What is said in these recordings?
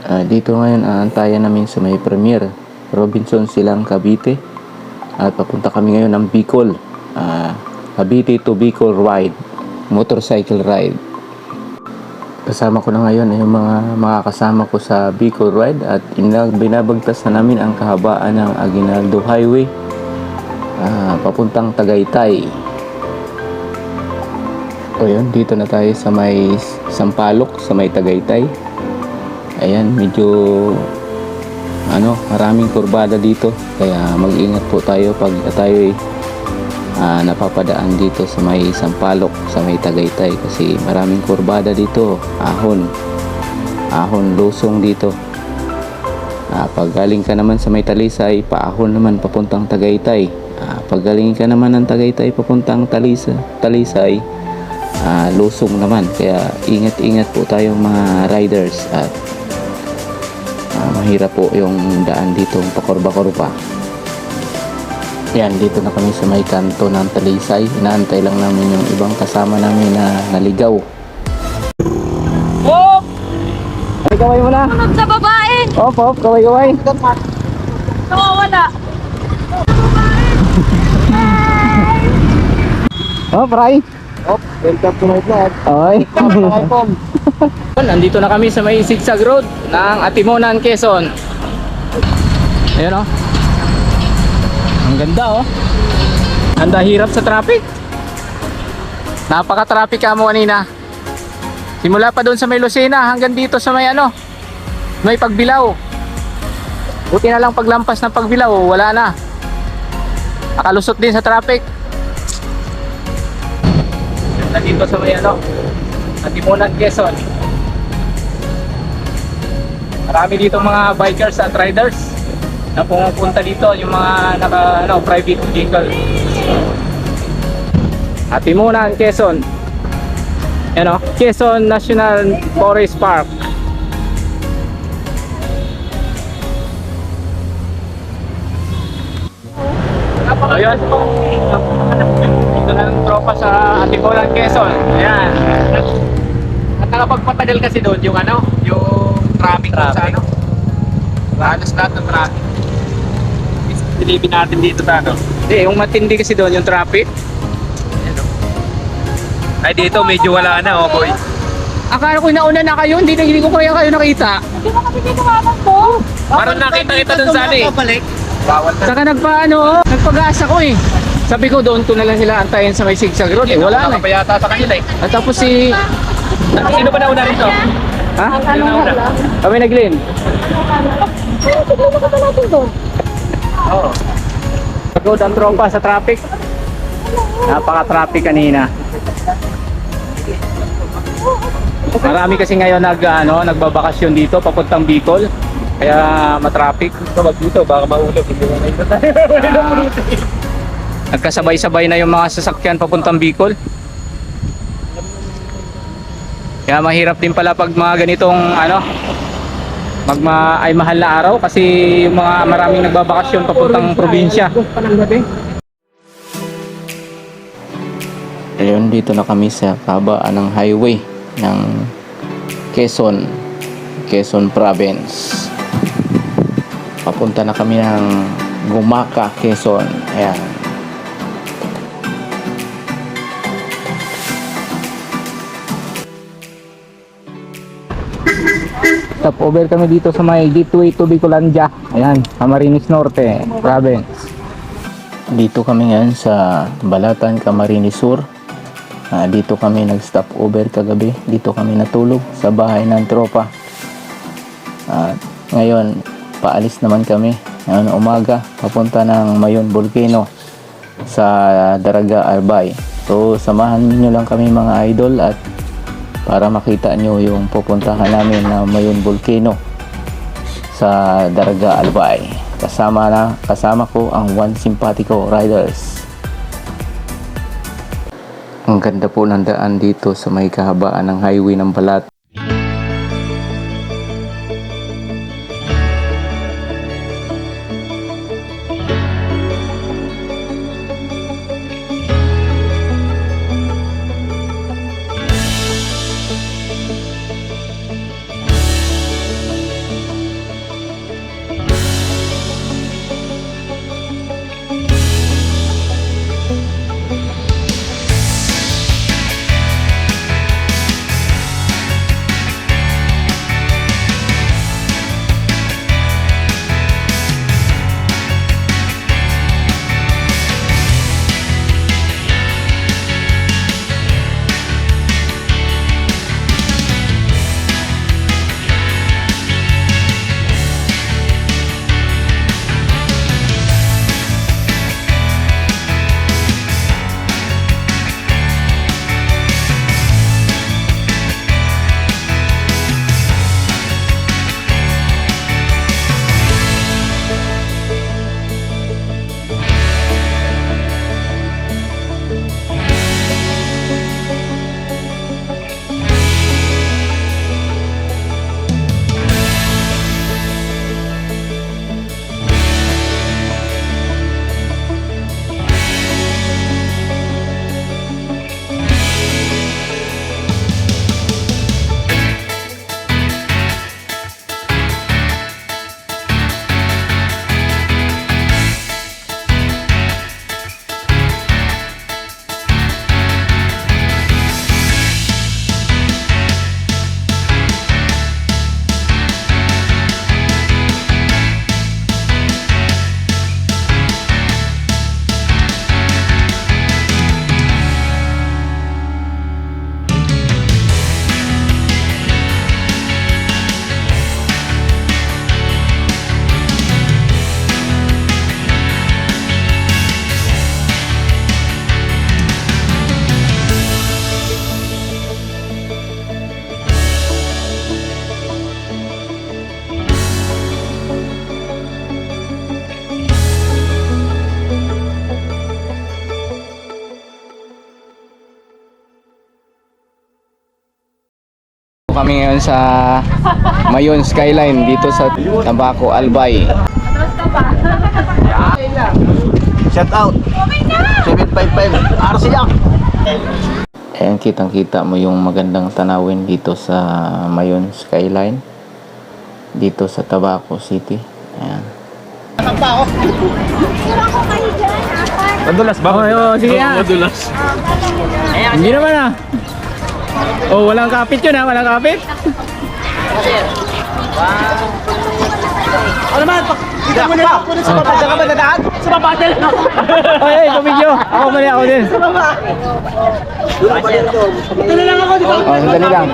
Ah, dito ngayon aantayan namin sa may premier Robinson Silang Cavite. At papunta kami ngayon ng Bicol. Ah, Cavite to Bicol ride motorcycle ride. Kasama ko na ngayon yung mga makakasama ko sa Bicol ride at ina- binabagtas na namin ang kahabaan ng Aguinaldo Highway. Ah, papuntang Tagaytay. O yun dito na tayo sa may Sampalok sa may Tagaytay ayan medyo ano maraming kurbada dito. Kaya mag-ingat po tayo pag tayo ah, napapadaan dito sa may Sampalok sa may Tagaytay. Kasi maraming kurbada dito. Ahon. Ahon lusong dito. Ah, pag galing ka naman sa may Talisay paahon naman papuntang Tagaytay. Ah, pag galing ka naman ng Tagaytay papuntang Talisa, Talisay ah, lusong naman. Kaya ingat-ingat po tayo mga riders at Ah, mahirap po yung daan dito pakorba-korba yan dito na kami sa may kanto ng Talisay inaantay lang namin yung ibang kasama namin na naligaw Hop! Ay, kaway mo na Sunod sa babae! Hop, hop, kaway, kaway Nawawala! Hop, Ray Op, welcome to my vlog. Oy Welcome. Nandito na kami sa may Sigsag Road ng Atimonan, Quezon. Ayan o Ang ganda oh. Ang hirap sa traffic. Napaka-traffic ka mo kanina. Simula pa doon sa may Lucena hanggang dito sa may ano May pagbilaw Buti na lang paglampas ng pagbilaw Wala na. Nakalusot din sa traffic. Nandito sa may ano Atimonan, Quezon Marami dito mga bikers at riders na pumupunta dito yung mga naka ano, private vehicle. Atimunan, Quezon. Ano, Quezon National Forest Park. Ayun. Dito na ng tropa sa Atimunan, Quezon. Ayan. At nakapagpatagal kasi doon yung ano, yung traffic, doon sa ano. Halos lahat ng traffic. Silipin natin dito sa ano. Hindi, yung matindi kasi doon yung traffic. Ay dito medyo wala na oh boy. Akala ko nauna na kayo, hindi, hindi ko kaya kayo nakita. Hindi mo kasi tinawanan ko! Parang nakita kita dun sa ano eh. Bawal na. Saka nagpa ano, nagpag-asa ko eh. Sabi ko doon ko na lang sila antayin sa may sigsag road. Eh, wala na pa yata sa kanila eh. eh. At tapos si... Sino ba nauna rito? Ha? Sino nauna? Kami mo ka ba natin doon? Oo. Pagod ang tropa sa traffic. Napaka-traffic kanina. Marami kasi ngayon nag ano, nagbabakasyon dito papuntang Bicol. Kaya matraffic. Ito dito baka mahulog. Hindi mo na tayo. Nagkasabay-sabay na yung mga sasakyan papuntang Bicol. Kaya mahirap din pala pag mga ganitong ano magma ay mahal na araw kasi yung mga maraming nagbabakasyon papuntang probinsya. Ayun, dito na kami sa kabaan ng highway ng Quezon, Quezon Province. Papunta na kami ng Gumaka, Quezon. Ayan. Stop kami dito sa may gateway to Bicolandia. Ayan, Camarines Norte, province. Dito kami ngayon sa Balatan, Camarines Sur. Ah, dito kami nag-stop over kagabi. Dito kami natulog sa bahay ng tropa. At ngayon, paalis naman kami. Ngayon umaga, papunta ng Mayon Volcano sa Daraga Albay. So, samahan niyo lang kami mga idol at para makita nyo yung pupuntahan namin na Mayon Volcano sa Daraga Albay. Kasama na kasama ko ang One Simpatico Riders. Ang ganda po ng daan dito sa may kahabaan ng highway ng Balat. Kami ngayon sa Mayon Skyline dito sa Tabaco Albay. Shout out. 755 RC Yak. Ayan, kitang-kita mo yung magandang tanawin dito sa Mayon Skyline. Dito sa Tabaco City. Ayan. Madulas ba? Oh, sige ah. Madulas. Hindi naman ah. Oh, walang kapit yun ah, walang kapit. Ano naman? Dito mo na ako sa baba. Diyan ka ba dadaan? Sa baba din. Ay, ay, kumidyo. Ako mali ako din. Ito na lang ako dito. Oh, sandali lang.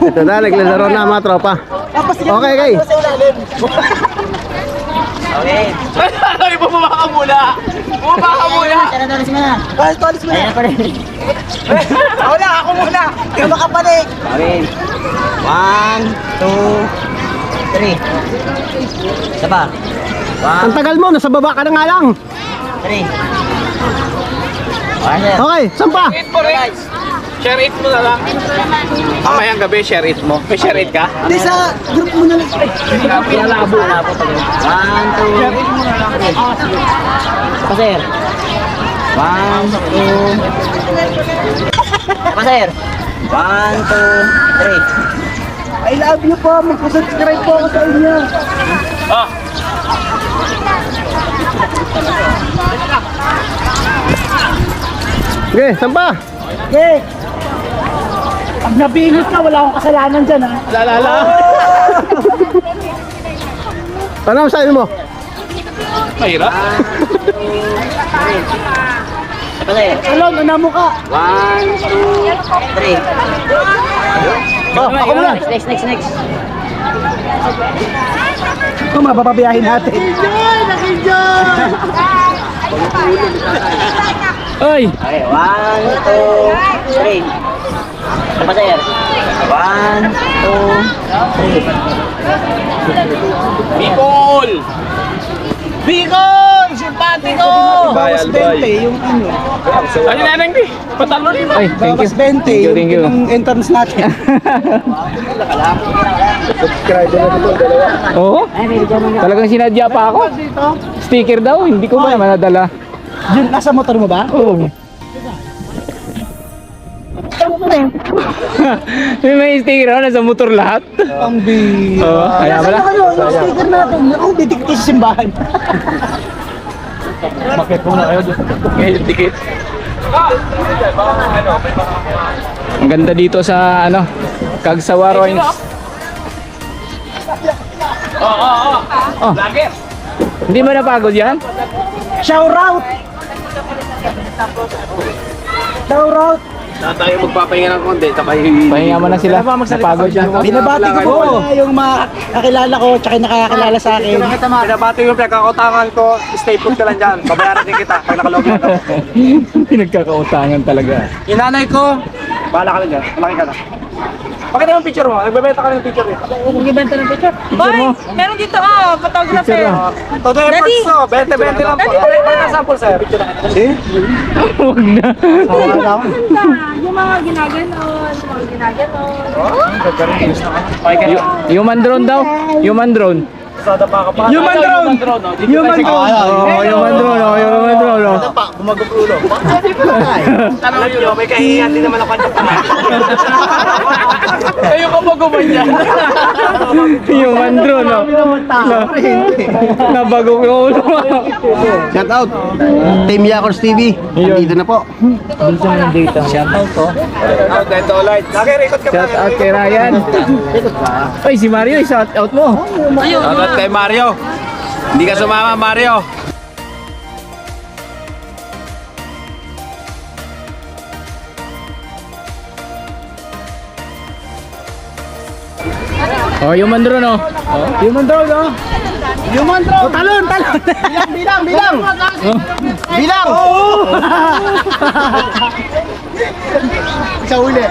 Ito na, naglalaro na mga tropa. Okay, okay. Ay, bumaba ka muna! Bumaba ka muna! Well, tolis mo na. Ako na, ako muna. Kaya makapanik. Okay. One, two, three. Isa pa. Ang One, tagal mo, nasa baba ka na nga lang. three. One. Okay, saan pa? It mo rin. Share it mo na lang. Mamayang gabi, share it mo. May share it ka? Hindi, sa group mo na lang. Malabo pa rin. One, two, three. Isa pa, sir. One, two. Isa pa, sir. One, two, three. I love you po. Magpasubscribe po ako sa inyo. Ah! Okay, saan pa? Okay. Pag nabihis ka, wala akong kasalanan dyan, ha? Lalala! Ano ang sabi mo? Mahirap. Hello, nana mo ka. One, two, three. Oh, ako muna. Next, next, next, next. Ito, mapapabiyahin natin. Enjoy! Nag-enjoy! Oy! Okay, one, two, three. Isa pa, sir. One, two, three. Bicol! Bicol! Simpatiko! Bawas 20 yung ano. Ay, nanang di. Patalo rin. Ay, thank you. Bawas 20 Thank you, thank you. yung entrance natin. Oo? Talagang sinadya pa ako. Sticker daw, hindi ko ba naman nadala. Yun, nasa motor mo ba? Oo. May may sticker ako, nasa motor lahat. Ang bi... Oo, kaya pala. Ano, yung sticker natin, yung didikit sa simbahan. Bakit muna kayo doon? Ngayon, dikit. Ang ganda dito sa ano, Kagsawa Ruins. Oo, oo, oo. Oh, Vlogger! hindi mo napagod yan? Shout out! Shout out! Na tayo magpapahinga ng konti, sabay... Pahinga mo na sila. Napagod yan. Binabati ko po na yung mga kakilala ko tsaka yung nakakilala sa akin. Pinabati yung pinagkakutangan ko, stay put ka lang dyan. Babayaran din kita pag nakalog na ako. Pinagkakautangan talaga. Yung nanay ko, bahala ka lang dyan. Malaki ka na. Pakita mo yung picture mo. Nagbebenta ka ng picture eh. Boy, meron dito ah, photographer. Todo efforts to. 20-20 lang po. Pakita sample sa'yo. Picture na. Huwag na. Yung mga ginaganon, yung mga ginaganon. Y- human drone daw. Human drone. Human drone! Human drone! Oh, human drone. Oh, human drone. Oh. Tanong nyo, may kahihiyan din naman ako kanya pa. Kayo ka ba gumanyan? Human drone. Oh. Nabagok yung ulo. Shout out! Team Yakors TV. Nandito na po. Dito ulit. Lagi, ikot ka Shout out kay Ryan. Ay, si Mario, shout out mo. Shoutout kay Mario. Hindi ka sumama, Mario. Oh, human drone. Oh. Human drone. Oh. Human drone! Oh, talon! Talon! Bilang! Bilang! Bilang! Bilang! Sa uli.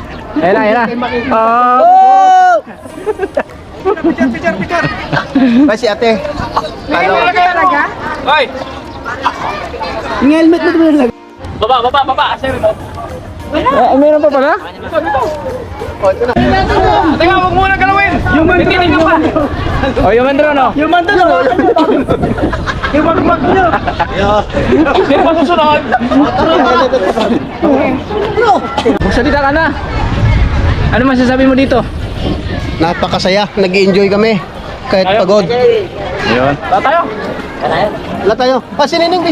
Ayan na, ayan na. Oh. Oh! Ba si ate? Hoy! Yung helmet mo naman lang. baba, baba, baba. Sir, Ah, meron pa pala? Teka, huwag muna galawin. Yung mandro, yung mandro. Oh, yung mandro, no? Yung mandro, Yung magmag nyo. Hindi pa susunod. Magsalita ka na. Ano masasabi mo dito? Napakasaya, nag enjoy kami. Kahit pagod. Ayun. Tara tayo. Wala tayo. Ah, si Nining B.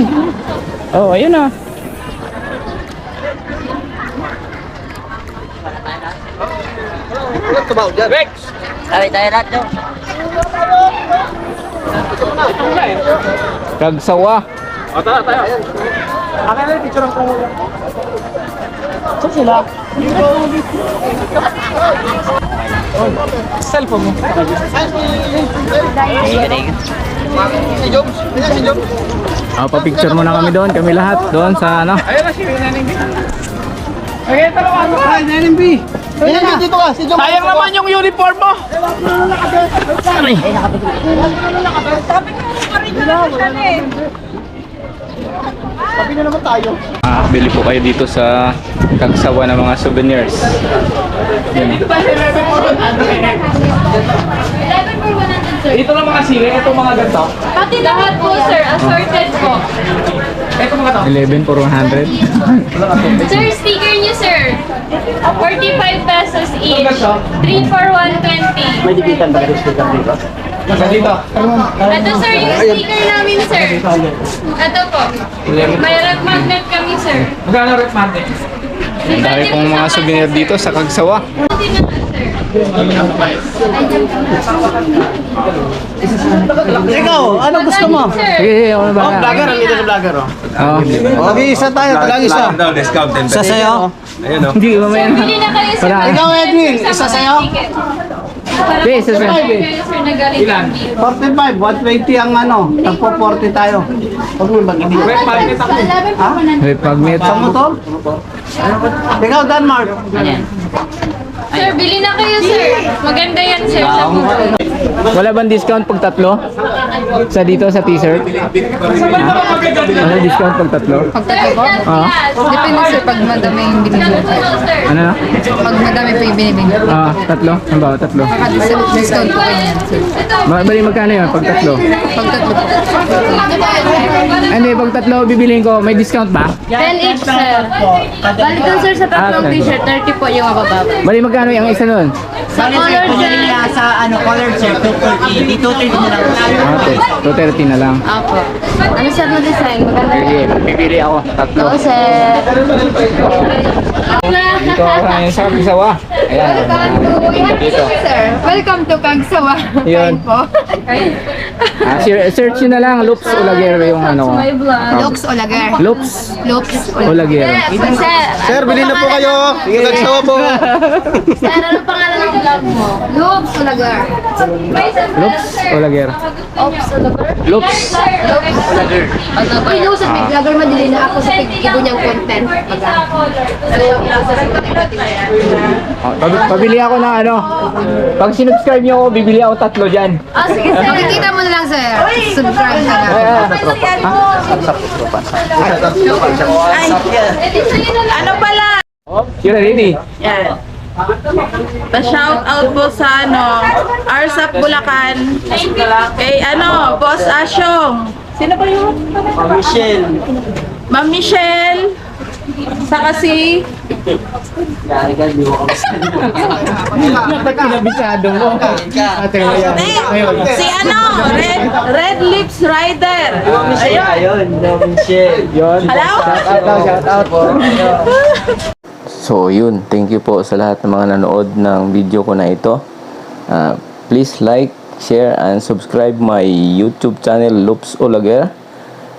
Oh, ayun na. Rex. Kami tayo lahat no? Kagsawa. O, tara tayo. Akin na yung picture ang kung... Saan sila? Cellphone mo. Si. Ayan si Jobs. Ah, pa-picture muna kami doon, kami lahat doon sa ano. Ayun na si B. Okay, tara mo. Ay, dito ka. Si Jobs. Sayang naman yung uniform mo. Sabi na naman tayo. Ah, bili po kayo dito sa Kagsawa ng mga souvenirs. Ito lang mga sili, ito mga ganito. Pati lahat po, sir. Assorted po. Ito mga to. 11 for 100. Sir, sticker. 45 pesos each. 3 for 120. May dikitan ba gusto ka dito? Nasa dito. Ito, sir, yung sticker namin, sir. Ito po. May red magnet kami, sir. Magkano rep mante? Ang dami pong mga souvenir dito sa Kagsawa. Ikaw, ano gusto mo? Sige, sige, ako na ba? Vlogger, ang ito vlogger oh. Oh. Okay, isa tayo, talang isa. discount 10 Isa sa'yo. Hindi, mamaya na. Bili na kayo, sir. Wala. Ikaw, Edwin, isa sa'yo? po isa sa sa'yo. Ilan? ng beef. 45, 120 ang ano. Tagpo 40 tayo. Huwag mo mag-ibig. Rep magnet ako. May pag-meet. Sa mo to? Ikaw, Denmark. Sir, bili na kayo, sir. Maganda yan, sir, sa puso. Wala bang discount pag tatlo? Sa dito, sa t-shirt? Wala discount pag tatlo? Third class Ah. class. Depende sir pag madami yung binibili. Tatlo. Ano na? Pag madami po yung binibili. Ah, tatlo? Ano ba? Tatlo? Discount po kayo. sir. Ma bali magkano yun pag tatlo? Pag tatlo po. Hindi, pag tatlo bibiliin ko, may discount ba? 10 each sir. Balik dun sir sa tatlong Ah, t-shirt, 30 po yung mababa. Bali magkano yung isa nun? Sa color sir. sa ano, colored sir, 230. Dito 30 na lang. Ah, 230 na lang. Apo. Ano sir na design? Maganda. Bibili ako. Tatlo. Oo sir. Dito ako ngayon sa Kagsawa. Ayan. Dito. Sir, welcome to Kagsawa. Yun. po. Ah, sir- search nyo na lang, Loops Olagero yung ano ko. Looks Olagar. Loops Looks Olagero. Sir, Sir, bilhin na po kayo. Nagsawa po. Sir, ano pangalan ng vlog mo? Looks Olagar. Loops Olagero. Oops Olagar? Loops. Uy, no, sa vlogger madali na ako sa pag-ibo niyang content. Oh, pab- pabili ako ng ano. Pag sinubscribe nyo ako, bibili ako tatlo dyan. Ah, sige sir. Makikita mo na lang sir. Subscribe na. Ano pala? Sila ready? Yan. Pa-shout out po sa ano, Arsap Bulacan. Kay ano, Boss Asyong. Sino ba yun? Michelle. Ma'am Michelle. Saka si Yari ka, di mo Dapat kinabisado mo. Ate, ayan. si ano, Red Red Lips Rider. Ayun. Ayun, Michelle. Yun. Hello? Shout out, shout out po. So yun, thank you po sa lahat ng mga nanood ng video ko na ito. Ah, please like, share, and subscribe my YouTube channel Loops Olager.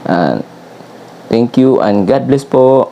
And thank you and God bless po.